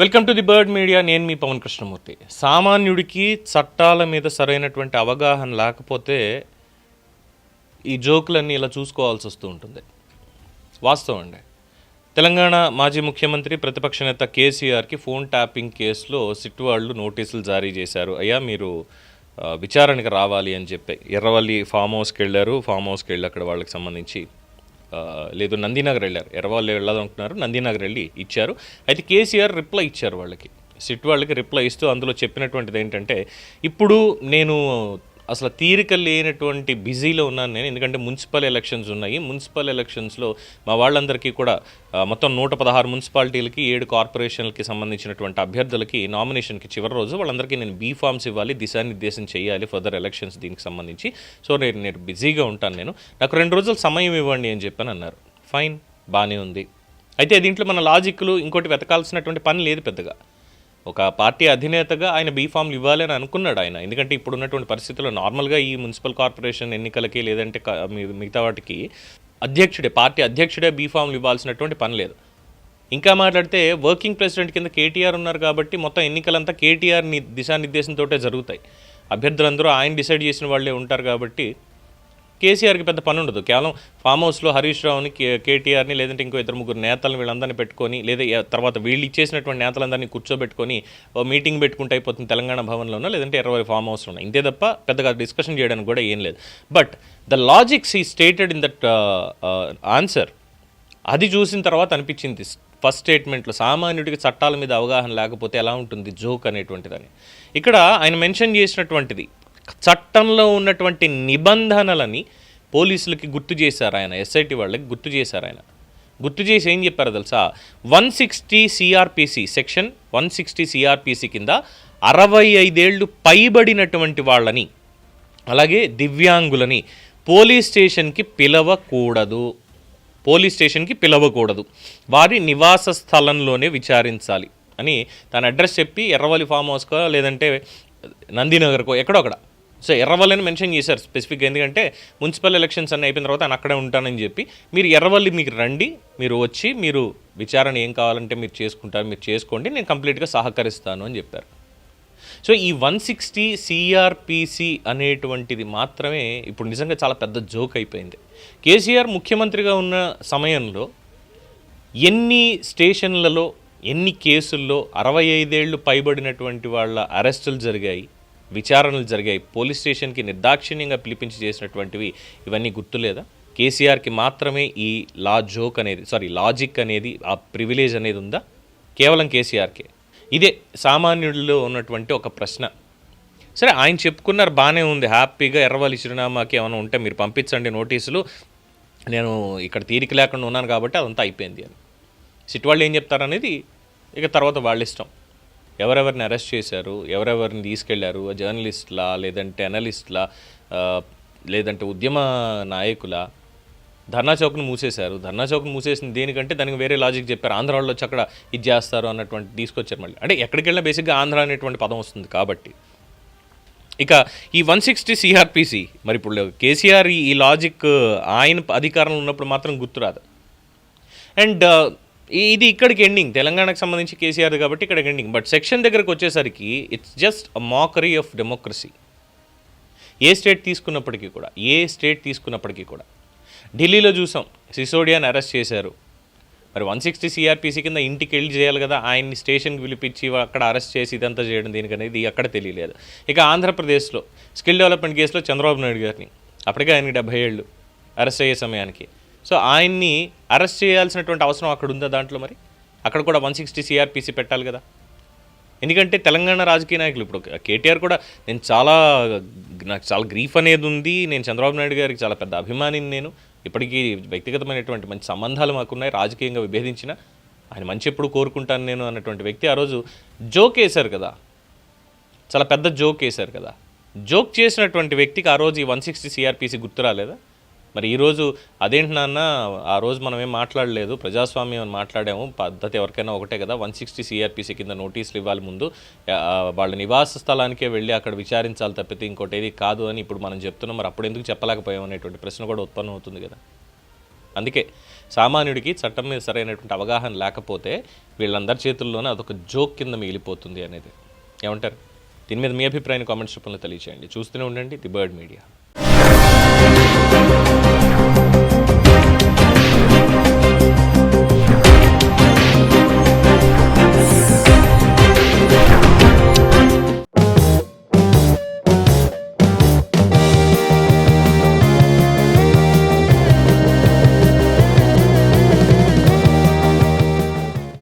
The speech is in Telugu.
Welcome to the bird media నేను మీ పవన్ కృష్ణమూర్తి. సామాన్యుడికి చట్టాల మీద సరైనటువంటి అవగాహన లేకపోతే ఈ జోకులన్నీ ఇలా చూసుకోవాల్సి వస్తూ ఉంటుంది. వాస్తవం అండి. తెలంగాణ మాజీ ముఖ్యమంత్రి ప్రతిపక్ష నేత కేసీఆర్కి ఫోన్ ట్యాపింగ్ కేసులో సిట్ వాళ్ళు నోటీసులు జారీ చేశారు. అయ్యా మీరు విచారణకు రావాలి అని చెప్పి ఎర్రవల్లి ఫామ్ హౌస్కి వెళ్ళారు. ఫామ్ హౌస్కి వెళ్ళి అక్కడ వాళ్ళకి సంబంధించి లేదు నందినగర్ వెళ్ళారు. ఎర్రవాళ్ళు వెళ్ళాలనుకున్నారు నందినగర్ వెళ్ళి ఇచ్చారు. అయితే కేసీఆర్ రిప్లై ఇచ్చారు వాళ్ళకి. సిట్ వాళ్ళకి రిప్లై ఇస్తూ అందులో చెప్పినటువంటిది ఏంటంటే ఇప్పుడు నేను అసలు తీరిక లేనటువంటి బిజీలో ఉన్నాను నేను. ఎందుకంటే మున్సిపల్ ఎలక్షన్స్ ఉన్నాయి. మున్సిపల్ ఎలక్షన్స్లో మా వాళ్ళందరికీ కూడా మొత్తం నూట పదహారు మున్సిపాలిటీలకి ఏడు కార్పొరేషన్లకి సంబంధించినటువంటి అభ్యర్థులకి నామినేషన్కి చివరి రోజు వాళ్ళందరికీ నేను బీ ఫామ్స్ ఇవ్వాలి దిశానిర్దేశం చేయాలి ఫర్దర్ ఎలక్షన్స్ దీనికి సంబంధించి. సో నేను నేను బిజీగా ఉంటాను నేను. నాకు రెండు రోజులు సమయం ఇవ్వండి అని చెప్పని అన్నారు. ఫైన్ బాగానే ఉంది. అయితే దీంట్లో మన లాజిక్లు ఇంకోటి వెతకాల్సినటువంటి పని లేదు పెద్దగా. ఒక పార్టీ అధినేతగా ఆయన బీఫామ్లు ఇవ్వాలి అని అనుకున్నాడు ఆయన. ఎందుకంటే ఇప్పుడు ఉన్నటువంటి పరిస్థితుల్లో నార్మల్గా ఈ మున్సిపల్ కార్పొరేషన్ ఎన్నికలకి లేదంటే మిగతా వాటికి అధ్యక్షుడే పార్టీ అధ్యక్షుడే బీఫామ్లు ఇవ్వాల్సినటువంటి పని లేదు. ఇంకా మాట్లాడితే వర్కింగ్ ప్రెసిడెంట్ కింద కేటీఆర్ ఉన్నారు కాబట్టి మొత్తం ఎన్నికలంతా కేటీఆర్ని దిశానిర్దేశంతో జరుగుతాయి. అభ్యర్థులందరూ ఆయన డిసైడ్ చేసిన వాళ్ళే ఉంటారు కాబట్టి కేసీఆర్కి పెద్ద పని ఉండదు. కేవలం ఫామ్ హౌస్లో హరీష్ రావుని కేటీఆర్ని లేదంటే ఇంకో ఇద్దరు ముగ్గురు నేతలను వీళ్ళందరినీ పెట్టుకొని లేదా తర్వాత వీళ్ళు ఇచ్చేసినటువంటి నేతలందరినీ కూర్చోబెట్టుకొని మీటింగ్ పెట్టుకుంటే అయిపోతుంది తెలంగాణ భవన్లోనో లేదంటే ఇరవై ఫామ్ హౌస్లోనో. ఇంతే తప్ప పెద్దగా డిస్కషన్ చేయడానికి కూడా ఏం లేదు. But the logics is stated in that answer. అది చూసిన తర్వాత అనిపించింది. ఫస్ట్ స్టేట్మెంట్లో సామాన్యుడికి చట్టాల మీద అవగాహన లేకపోతే ఎలా ఉంటుంది జోక్ అనేటువంటిదని. ఇక్కడ ఆయన మెన్షన్ చేసినటువంటిది చట్టంలో ఉన్నటువంటి నిబంధనలని పోలీసులకి గుర్తు చేశారు ఆయన ఎస్ఐటి వాళ్ళకి గుర్తు చేశారు ఆయన. గుర్తు చేసి ఏం చెప్పారో తెలుసా? One sixty CrPC section one sixty CrPC కింద అరవై ఐదేళ్ళు పైబడినటువంటి వాళ్ళని అలాగే దివ్యాంగులని పోలీస్ స్టేషన్కి పిలవకూడదు. పోలీస్ స్టేషన్కి పిలవకూడదు. వారి నివాస స్థలంలోనే విచారించాలి అని తన అడ్రస్ చెప్పి ఎర్రవల్లి ఫామ్ హౌస్కో లేదంటే నందినగర్కో ఎక్కడో అక్కడ సో ఎర్రవల్లిని మెన్షన్ చేశారు స్పెసిఫిక్గా. ఎందుకంటే మున్సిపల్ ఎలక్షన్స్ అన్నీ అయిపోయిన తర్వాత అక్కడే ఉంటానని చెప్పి మీరు ఎర్రవల్లి మీకు రండి మీరు వచ్చి మీరు విచారణ ఏం కావాలంటే మీరు చేసుకుంటారు మీరు చేసుకోండి నేను కంప్లీట్గా సహకరిస్తాను అని చెప్పారు. సో ఈ వన్ సిక్స్టీ సిఆర్పిసి అనేటువంటిది మాత్రమే ఇప్పుడు నిజంగా చాలా పెద్ద జోక్ అయిపోయింది. కేసీఆర్ ముఖ్యమంత్రిగా ఉన్న సమయంలో ఎన్ని స్టేషన్లలో ఎన్ని కేసుల్లో అరవై ఐదేళ్ళు పైబడినటువంటి వాళ్ళ అరెస్టులు జరిగాయి విచారణలు జరిగాయి. పోలీస్ స్టేషన్కి నిర్దాక్షిణ్యంగా పిలిపించి చేసినటువంటివి ఇవన్నీ గుర్తులేదా? కేసీఆర్కి మాత్రమే ఈ లా జోక్ అనేది సారీ లాజిక్ అనేది ఆ ప్రివిలేజ్ అనేది ఉందా? కేవలం కేసీఆర్కే. ఇదే సామాన్యుడిలో ఉన్నటువంటి ఒక ప్రశ్న. సరే ఆయన చెప్పుకున్నారు బాగానే ఉంది. హ్యాపీగా ఎర్రవాలి చిరునామాకి ఏమైనా ఉంటే మీరు పంపించండి నోటీసులు. నేను ఇక్కడ తీరిక లేకుండా ఉన్నాను కాబట్టి అదంతా అయిపోయింది అని. సిట్ వాళ్ళు ఏం చెప్తారనేది ఇక తర్వాత వాళ్ళ ఇష్టం. ఎవరెవరిని అరెస్ట్ చేశారు ఎవరెవరిని తీసుకెళ్ళారు జర్నలిస్ట్లా లేదంటే అనలిస్ట్లా లేదంటే ఉద్యమ నాయకుల? ధర్నా చౌక్ను మూసేశారు. ధర్నా చౌక్ను మూసేసింది దేనికంటే దానికి వేరే లాజిక్ చెప్పారు. ఆంధ్ర వాళ్ళు వచ్చి అక్కడ ఇది చేస్తారు అన్నటువంటి తీసుకొచ్చారు మళ్ళీ. అంటే ఎక్కడికి వెళ్ళినా బేసిక్గా ఆంధ్ర అనేటువంటి పదం వస్తుంది కాబట్టి. ఇక ఈ వన్ సిక్స్టీ సిఆర్పిసి మరి ఇప్పుడు కేసీఆర్ ఈ లాజిక్ ఆయన అధికారంలో ఉన్నప్పుడు మాత్రం గుర్తురాదు. అండ్ ఇది ఇక్కడికి ఎండింగ్ తెలంగాణకు సంబంధించి కేసీఆర్ కాబట్టి ఇక్కడికి ఎండింగ్ బట్ సెక్షన్ దగ్గరకు వచ్చేసరికి it's just a mockery of democracy A state తీసుకున్నప్పటికీ కూడా ఏ స్టేట్ తీసుకున్నప్పటికీ కూడా. ఢిల్లీలో చూసాం సిసోడియాని అరెస్ట్ చేశారు. మరి వన్ సిక్స్టీ సిఆర్పిసి కింద ఇంటికి వెళ్ళి చేయాలి కదా ఆయన్ని స్టేషన్కి పిలిపించి అక్కడ అరెస్ట్ చేసి ఇదంతా చేయడం దీనికనేది అక్కడ తెలియలేదు. ఇక ఆంధ్రప్రదేశ్లో స్కిల్ డెవలప్మెంట్ కేసులో చంద్రబాబు నాయుడు గారిని అప్పటికే ఆయనకి డెబ్బై ఏళ్ళు అరెస్ట్ అయ్యే సమయానికి. సో ఆయన్ని అరెస్ట్ చేయాల్సినటువంటి అవసరం అక్కడ ఉందా దాంట్లో మరి? అక్కడ కూడా వన్ సిక్స్టీ సిఆర్పిసి పెట్టాలి కదా. ఎందుకంటే తెలంగాణ రాజకీయ నాయకులు ఇప్పుడు కేటీఆర్ కూడా నేను చాలా నాకు చాలా గ్రీఫ్ అనేది ఉంది. నేను చంద్రబాబు నాయుడు గారికి చాలా పెద్ద అభిమానిని నేను. ఇప్పటికీ వ్యక్తిగతమైనటువంటి మంచి సంబంధాలు మాకున్నాయి. రాజకీయంగా విభేదించిన ఆయన మంచి ఎప్పుడు కోరుకుంటాను నేను అన్నటువంటి వ్యక్తి. ఆ రోజు జోక్ వేశారు కదా. చాలా పెద్ద జోక్ వేశారు కదా. జోక్ చేసినటువంటి వ్యక్తికి ఆ రోజు ఈ వన్ సిక్స్టీ సిఆర్పిసి గుర్తు రాలేదా? మరి ఈరోజు అదేంటి నాన్న ఆ రోజు మనం ఏం మాట్లాడలేదు ప్రజాస్వామ్యం మాట్లాడాము. పద్ధతి ఎవరికైనా ఒకటే కదా వన్ సిక్స్టీ సిఆర్పిసి కింద నోటీసులు ఇవ్వాలి ముందు. వాళ్ళ నివాస స్థలానికే వెళ్ళి అక్కడ విచారించాలి తప్పితే ఇంకోటి ఏది కాదు అని ఇప్పుడు మనం చెప్తున్నాం. మరి అప్పుడు ఎందుకు చెప్పలేకపోయాం అనేటువంటి ప్రశ్న కూడా ఉత్పన్నం అవుతుంది కదా. అందుకే సామాన్యుడికి చట్టం మీద సరైనటువంటి అవగాహన లేకపోతే వీళ్ళందరి చేతుల్లోనే అదొక జోక్ కింద మిగిలిపోతుంది అనేది. ఏమంటారు? దీని మీద మీ అభిప్రాయాన్ని కామెంట్స్ రూపంలో తెలియచేయండి. చూస్తూనే ఉండండి ది బర్డ్ మీడియా.